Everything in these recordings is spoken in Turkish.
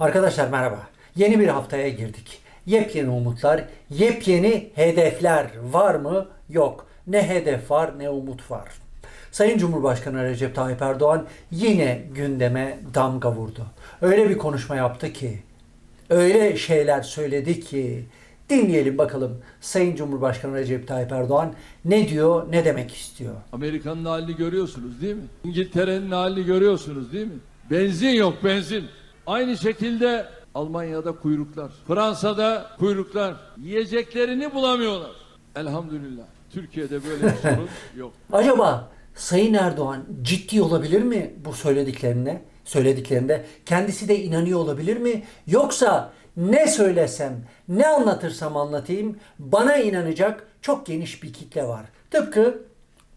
Arkadaşlar merhaba. Yeni bir haftaya girdik. Yepyeni umutlar, yepyeni hedefler var mı? Yok. Ne hedef var ne umut var. Sayın Cumhurbaşkanı Recep Tayyip Erdoğan yine gündeme damga vurdu. Öyle bir konuşma yaptı ki, öyle şeyler söyledi ki dinleyelim bakalım Sayın Cumhurbaşkanı Recep Tayyip Erdoğan ne diyor, ne demek istiyor. Amerika'nın halini görüyorsunuz değil mi? İngiltere'nin halini görüyorsunuz değil mi? Benzin yok benzin. Aynı şekilde Almanya'da kuyruklar. Fransa'da kuyruklar. Yiyeceklerini bulamıyorlar. Elhamdülillah. Türkiye'de böyle bir sorun yok. Acaba Sayın Erdoğan ciddi olabilir mi bu söylediklerine? Söylediklerinde kendisi de inanıyor olabilir mi? Yoksa ne söylesem, ne anlatırsam anlatayım bana inanacak çok geniş bir kitle var. Tıpkı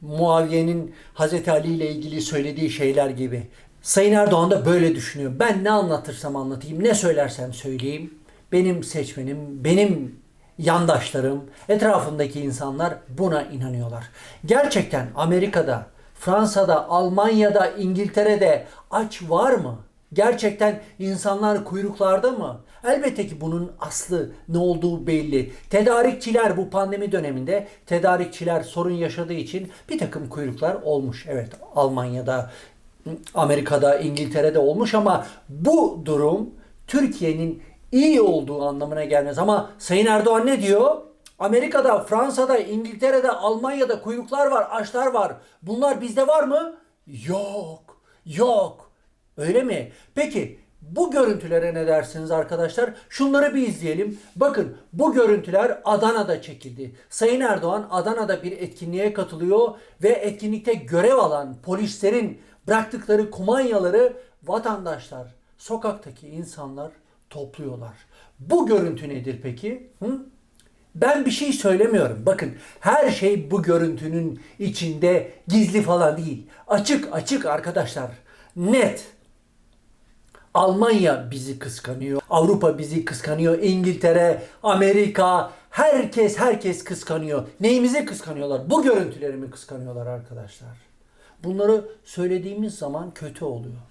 Muaviye'nin Hazreti Ali ile ilgili söylediği şeyler gibi. Sayın Erdoğan da böyle düşünüyor. Ben ne anlatırsam anlatayım, ne söylersem söyleyeyim. Benim seçmenim, benim yandaşlarım, etrafındaki insanlar buna inanıyorlar. Gerçekten Amerika'da, Fransa'da, Almanya'da, İngiltere'de aç var mı? Gerçekten insanlar kuyruklarda mı? Elbette ki bunun aslı ne olduğu belli. Tedarikçiler bu pandemi döneminde tedarikçiler sorun yaşadığı için bir takım kuyruklar olmuş. Evet Almanya'da, Amerika'da, İngiltere'de olmuş ama bu durum Türkiye'nin iyi olduğu anlamına gelmez. Ama Sayın Erdoğan ne diyor? Amerika'da, Fransa'da, İngiltere'de, Almanya'da kuyruklar var, açlar var. Bunlar bizde var mı? Yok. Yok. Öyle mi? Peki bu görüntülere ne dersiniz arkadaşlar? Şunları bir izleyelim. Bakın bu görüntüler Adana'da çekildi. Sayın Erdoğan Adana'da bir etkinliğe katılıyor ve etkinlikte görev alan polislerin bıraktıkları kumanyaları vatandaşlar, sokaktaki insanlar topluyorlar. Bu görüntü nedir peki? Hı? Ben bir şey söylemiyorum. Bakın her şey bu görüntünün içinde gizli falan değil. Açık açık arkadaşlar. Net. Almanya bizi kıskanıyor. Avrupa bizi kıskanıyor. İngiltere, Amerika, herkes herkes kıskanıyor. Neyimizi kıskanıyorlar? Bu görüntülerimi kıskanıyorlar arkadaşlar. Bunları söylediğimiz zaman kötü oluyor.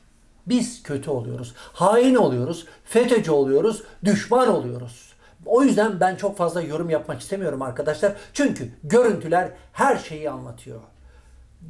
Biz kötü oluyoruz. Hain oluyoruz. FETÖ'cü oluyoruz. Düşman oluyoruz. O yüzden ben çok fazla yorum yapmak istemiyorum arkadaşlar. Çünkü görüntüler her şeyi anlatıyor.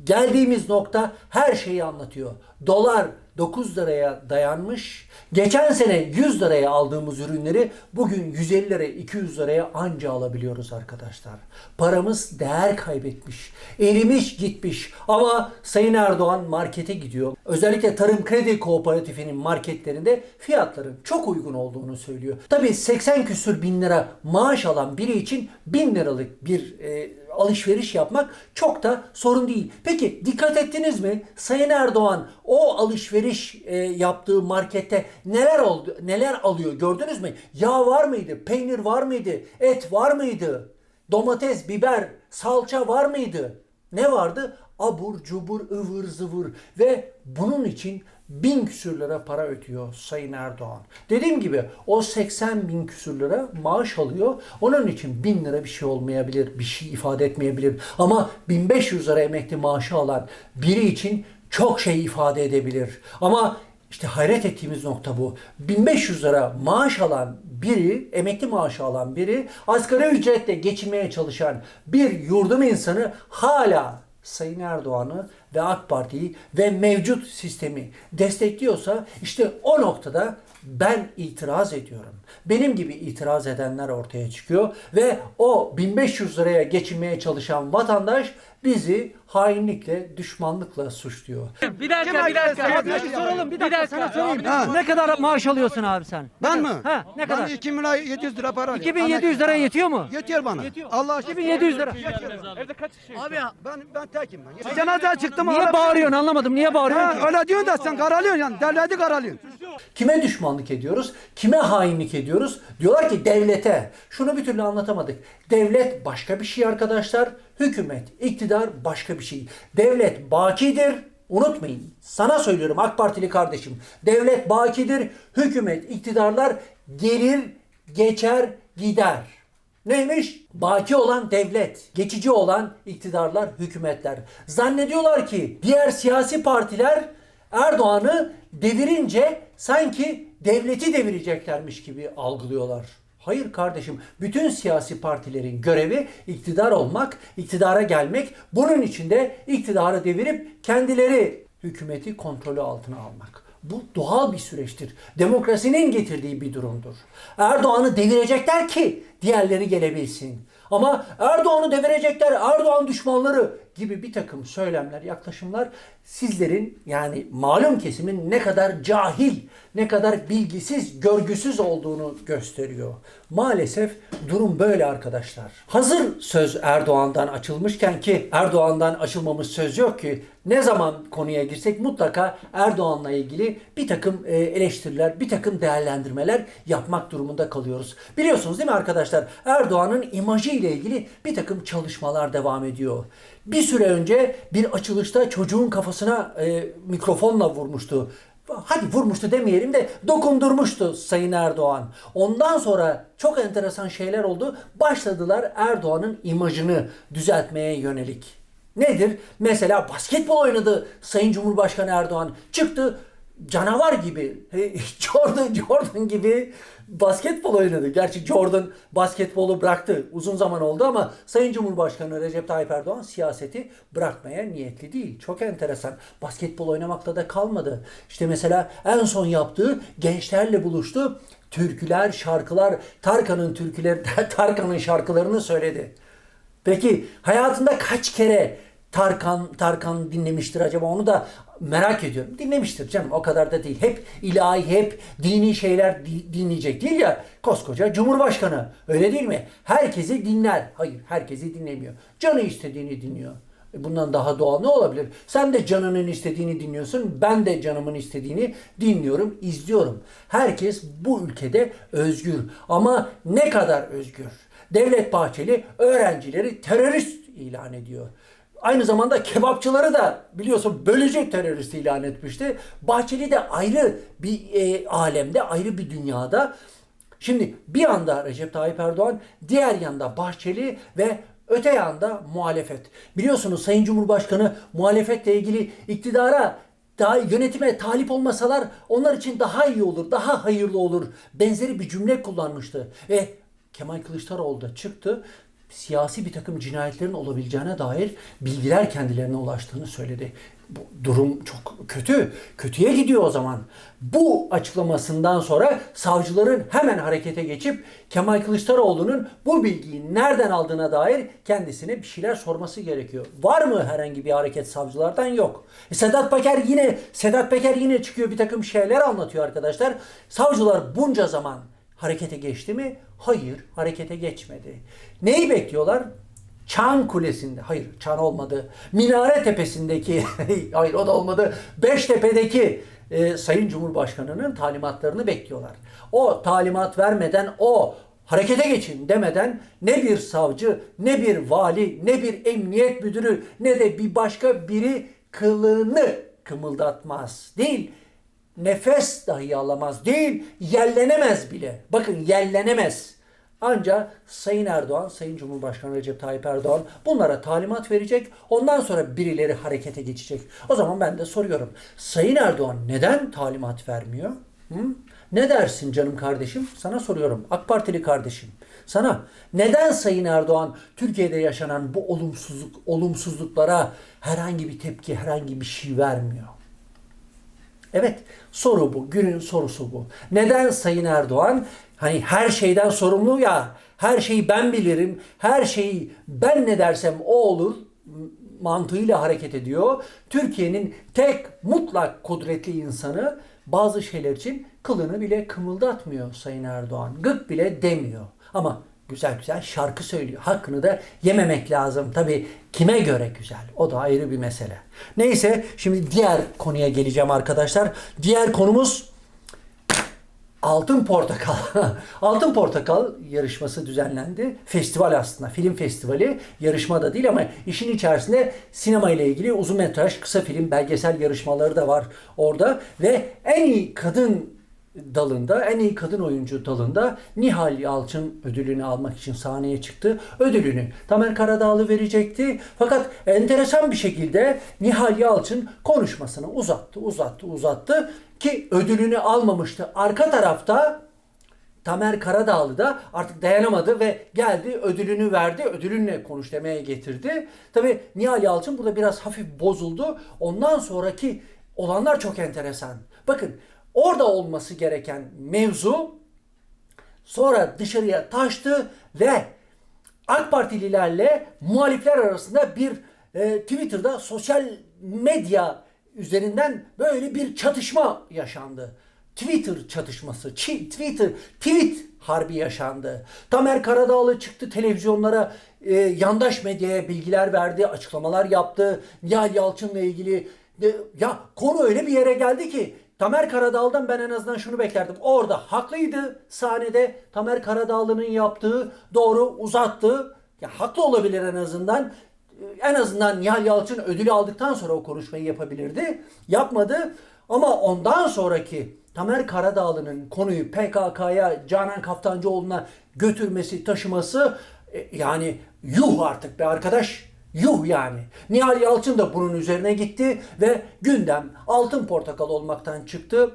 Geldiğimiz nokta her şeyi anlatıyor. Dolar 9 liraya dayanmış. Geçen sene 100 liraya aldığımız ürünleri bugün 150 liraya 200 liraya anca alabiliyoruz arkadaşlar. Paramız değer kaybetmiş. Erimiş gitmiş. Ama Sayın Erdoğan markete gidiyor. Özellikle Tarım Kredi Kooperatifinin marketlerinde fiyatların çok uygun olduğunu söylüyor. Tabii 80 küsür bin lira maaş alan biri için 1000 liralık bir e, alışveriş yapmak çok da sorun değil. Peki dikkat ettiniz mi? Sayın Erdoğan o alışveriş e, yaptığı markette neler oldu? Neler alıyor gördünüz mü? Yağ var mıydı? Peynir var mıydı? Et var mıydı? Domates, biber, salça var mıydı? Ne vardı? Abur cubur ıvır zıvır ve bunun için bin küsür lira para ödüyor Sayın Erdoğan. Dediğim gibi o 80 bin küsür lira maaş alıyor. Onun için bin lira bir şey olmayabilir, bir şey ifade etmeyebilir. Ama 1500 lira emekli maaşı alan biri için çok şey ifade edebilir. Ama işte hayret ettiğimiz nokta bu. 1500 lira maaş alan biri, emekli maaşı alan biri, asgari ücretle geçinmeye çalışan bir yurdum insanı hala Sayın Erdoğan'ı ve AK Parti'yi ve mevcut sistemi destekliyorsa işte o noktada ben itiraz ediyorum. Benim gibi itiraz edenler ortaya çıkıyor ve o 1500 liraya geçinmeye çalışan vatandaş bizi hainlikle, düşmanlıkla suçluyor. Bir dakika, bir dakika. Bir şey soralım bir dakika, sana sorayım. Ha. Ne kadar maaş alıyorsun abi sen? Ben mi? Ha, ne kadar? Ben 2 milyon 700 lira para alıyorum. 2700 lira yetiyor mu? Yetiyor bana. Allah aşkına. 2700 lira. Abi ben ben tekim ben. Cenaze çıktım. Niye bağırıyorsun anlamadım. Niye bağırıyorsun? Ha, öyle diyorsun da sen karalıyorsun yani. Devleti karalıyorsun. Kime düşmanlık ediyoruz? Kime hainlik ediyoruz? Diyorlar ki devlete. Şunu bir türlü anlatamadık. Devlet başka bir şey arkadaşlar. Hükümet, iktidar başka bir şey. Devlet bakidir. Unutmayın. Sana söylüyorum AK Partili kardeşim. Devlet bakidir. Hükümet, iktidarlar gelir, geçer, gider. Neymiş? Baki olan devlet, geçici olan iktidarlar, hükümetler. Zannediyorlar ki diğer siyasi partiler Erdoğan'ı devirince sanki devleti devireceklermiş gibi algılıyorlar. Hayır kardeşim, bütün siyasi partilerin görevi iktidar olmak, iktidara gelmek, bunun için de iktidarı devirip kendileri hükümeti kontrolü altına almak. Bu doğal bir süreçtir. Demokrasinin getirdiği bir durumdur. Erdoğan'ı devirecekler ki diğerleri gelebilsin. Ama Erdoğan'ı devirecekler, Erdoğan düşmanları gibi bir takım söylemler, yaklaşımlar sizlerin yani malum kesimin ne kadar cahil, ne kadar bilgisiz, görgüsüz olduğunu gösteriyor. Maalesef durum böyle arkadaşlar. Hazır söz Erdoğan'dan açılmışken ki Erdoğan'dan açılmamış söz yok ki ne zaman konuya girsek mutlaka Erdoğan'la ilgili bir takım e, eleştiriler, bir takım değerlendirmeler yapmak durumunda kalıyoruz. Biliyorsunuz değil mi arkadaşlar? Erdoğan'ın imajı ile ilgili bir takım çalışmalar devam ediyor. Bir süre önce bir açılışta çocuğun kafasına e, mikrofonla vurmuştu. Hadi vurmuştu demeyelim de dokundurmuştu Sayın Erdoğan. Ondan sonra çok enteresan şeyler oldu. Başladılar Erdoğan'ın imajını düzeltmeye yönelik. Nedir? Mesela basketbol oynadı Sayın Cumhurbaşkanı Erdoğan. Çıktı canavar gibi, Jordan, Jordan gibi basketbol oynadı. Gerçi Jordan basketbolu bıraktı. Uzun zaman oldu ama Sayın Cumhurbaşkanı Recep Tayyip Erdoğan siyaseti bırakmaya niyetli değil. Çok enteresan. Basketbol oynamakta da kalmadı. İşte mesela en son yaptığı gençlerle buluştu. Türküler, şarkılar, Tarkan'ın türküleri, Tarkan'ın şarkılarını söyledi. Peki hayatında kaç kere Tarkan Tarkan dinlemiştir acaba onu da merak ediyorum. Dinlemiştir canım o kadar da değil. Hep ilahi, hep dini şeyler di- dinleyecek değil ya. Koskoca Cumhurbaşkanı öyle değil mi? Herkesi dinler. Hayır herkesi dinlemiyor. Canı istediğini dinliyor. E Bundan daha doğal ne olabilir? Sen de canının istediğini dinliyorsun. Ben de canımın istediğini dinliyorum, izliyorum. Herkes bu ülkede özgür. Ama ne kadar özgür? Devlet Bahçeli öğrencileri terörist ilan ediyor. Aynı zamanda kebapçıları da biliyorsun bölücü terörist ilan etmişti. Bahçeli de ayrı bir e, alemde, ayrı bir dünyada. Şimdi bir yanda Recep Tayyip Erdoğan, diğer yanda Bahçeli ve öte yanda muhalefet. Biliyorsunuz Sayın Cumhurbaşkanı muhalefetle ilgili iktidara daha yönetime talip olmasalar onlar için daha iyi olur, daha hayırlı olur. Benzeri bir cümle kullanmıştı. Ve Kemal Kılıçdaroğlu da çıktı. Siyasi bir takım cinayetlerin olabileceğine dair bilgiler kendilerine ulaştığını söyledi. Bu durum çok kötü. Kötüye gidiyor o zaman. Bu açıklamasından sonra savcıların hemen harekete geçip Kemal Kılıçdaroğlu'nun bu bilgiyi nereden aldığına dair kendisine bir şeyler sorması gerekiyor. Var mı herhangi bir hareket savcılardan? Yok. E Sedat Peker yine Sedat Peker yine çıkıyor bir takım şeyler anlatıyor arkadaşlar. Savcılar bunca zaman harekete geçti mi? Hayır, harekete geçmedi. Neyi bekliyorlar? Çan Kulesi'nde, hayır Çan olmadı. Minare Tepesi'ndeki, hayır o da olmadı. Beştepe'deki e, Sayın Cumhurbaşkanı'nın talimatlarını bekliyorlar. O talimat vermeden, o harekete geçin demeden ne bir savcı, ne bir vali, ne bir emniyet müdürü, ne de bir başka biri kılını kımıldatmaz. Değil, nefes dahi alamaz. Değil, yerlenemez bile. Bakın yerlenemez. Ancak Sayın Erdoğan, Sayın Cumhurbaşkanı Recep Tayyip Erdoğan bunlara talimat verecek. Ondan sonra birileri harekete geçecek. O zaman ben de soruyorum. Sayın Erdoğan neden talimat vermiyor? Hı? Ne dersin canım kardeşim? Sana soruyorum. AK Partili kardeşim. Sana neden Sayın Erdoğan Türkiye'de yaşanan bu olumsuzluk olumsuzluklara herhangi bir tepki, herhangi bir şey vermiyor? Evet, soru bu. Günün sorusu bu. Neden Sayın Erdoğan hani her şeyden sorumlu ya, her şeyi ben bilirim, her şeyi ben ne dersem o olur mantığıyla hareket ediyor. Türkiye'nin tek mutlak kudretli insanı bazı şeyler için kılını bile kımıldatmıyor Sayın Erdoğan. Gık bile demiyor. Ama güzel güzel şarkı söylüyor. Hakkını da yememek lazım. Tabii kime göre güzel? O da ayrı bir mesele. Neyse şimdi diğer konuya geleceğim arkadaşlar. Diğer konumuz Altın Portakal. Altın Portakal yarışması düzenlendi. Festival aslında. Film festivali. Yarışma da değil ama işin içerisinde sinema ile ilgili uzun metraj, kısa film, belgesel yarışmaları da var orada. Ve en iyi kadın dalında, en iyi kadın oyuncu dalında Nihal Yalçın ödülünü almak için sahneye çıktı. Ödülünü Tamer Karadağlı verecekti. Fakat enteresan bir şekilde Nihal Yalçın konuşmasını uzattı, uzattı, uzattı. ki ödülünü almamıştı. Arka tarafta Tamer Karadağlı da artık dayanamadı ve geldi ödülünü verdi. Ödülünle konuş demeye getirdi. Tabi Nihal Yalçın burada biraz hafif bozuldu. Ondan sonraki olanlar çok enteresan. Bakın orada olması gereken mevzu sonra dışarıya taştı ve AK Partililerle muhalifler arasında bir e, Twitter'da sosyal medya üzerinden böyle bir çatışma yaşandı. Twitter çatışması, çi- Twitter, tweet harbi yaşandı. Tamer Karadağlı çıktı televizyonlara, e, yandaş medyaya bilgiler verdi, açıklamalar yaptı. Nihal Yalçın'la ilgili de- ya konu öyle bir yere geldi ki Tamer Karadağlı'dan ben en azından şunu beklerdim. Orada haklıydı sahnede. Tamer Karadağlı'nın yaptığı doğru uzattı. Ya haklı olabilir en azından. En azından Nihal Yalçın ödülü aldıktan sonra o konuşmayı yapabilirdi. Yapmadı. Ama ondan sonraki Tamer Karadağlı'nın konuyu PKK'ya, Canan Kaftancıoğlu'na götürmesi, taşıması e, yani yuh artık be arkadaş. Yuh yani. Nihal Yalçın da bunun üzerine gitti ve gündem altın portakal olmaktan çıktı.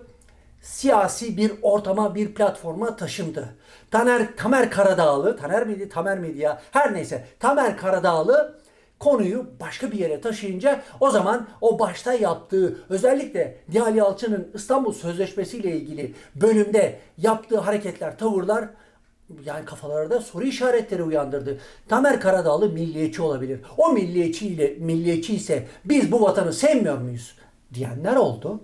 Siyasi bir ortama, bir platforma taşındı. Taner, Tamer Karadağlı, Taner miydi, Tamer miydi ya? Her neyse. Tamer Karadağlı konuyu başka bir yere taşıyınca o zaman o başta yaptığı özellikle Nihal Yalçın'ın İstanbul Sözleşmesi ile ilgili bölümde yaptığı hareketler, tavırlar yani kafalarda soru işaretleri uyandırdı. Tamer Karadağlı milliyetçi olabilir. O milliyetçi ile milliyetçi ise biz bu vatanı sevmiyor muyuz diyenler oldu.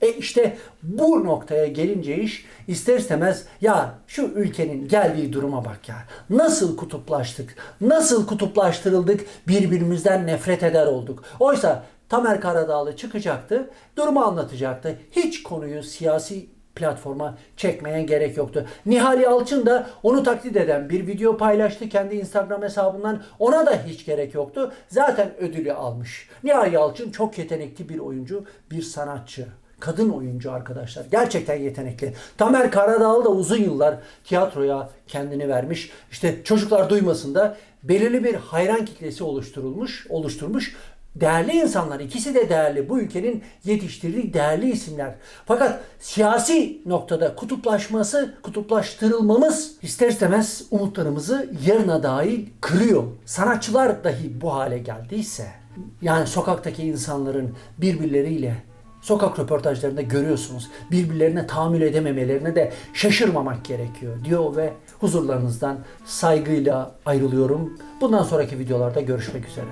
E işte bu noktaya gelince iş ister istemez ya şu ülkenin geldiği duruma bak ya. Nasıl kutuplaştık? Nasıl kutuplaştırıldık? Birbirimizden nefret eder olduk. Oysa Tamer Karadağlı çıkacaktı, durumu anlatacaktı. Hiç konuyu siyasi platforma çekmeye gerek yoktu. Nihal Yalçın da onu taklit eden bir video paylaştı kendi Instagram hesabından. Ona da hiç gerek yoktu. Zaten ödülü almış. Nihal Yalçın çok yetenekli bir oyuncu, bir sanatçı. Kadın oyuncu arkadaşlar. Gerçekten yetenekli. Tamer Karadağlı da uzun yıllar tiyatroya kendini vermiş. İşte çocuklar duymasın da belirli bir hayran kitlesi oluşturulmuş, oluşturmuş. Değerli insanlar, ikisi de değerli. Bu ülkenin yetiştirdiği değerli isimler. Fakat siyasi noktada kutuplaşması, kutuplaştırılmamız ister istemez umutlarımızı yarına dahil kırıyor. Sanatçılar dahi bu hale geldiyse, yani sokaktaki insanların birbirleriyle sokak röportajlarında görüyorsunuz. Birbirlerine tahammül edememelerine de şaşırmamak gerekiyor diyor ve huzurlarınızdan saygıyla ayrılıyorum. Bundan sonraki videolarda görüşmek üzere.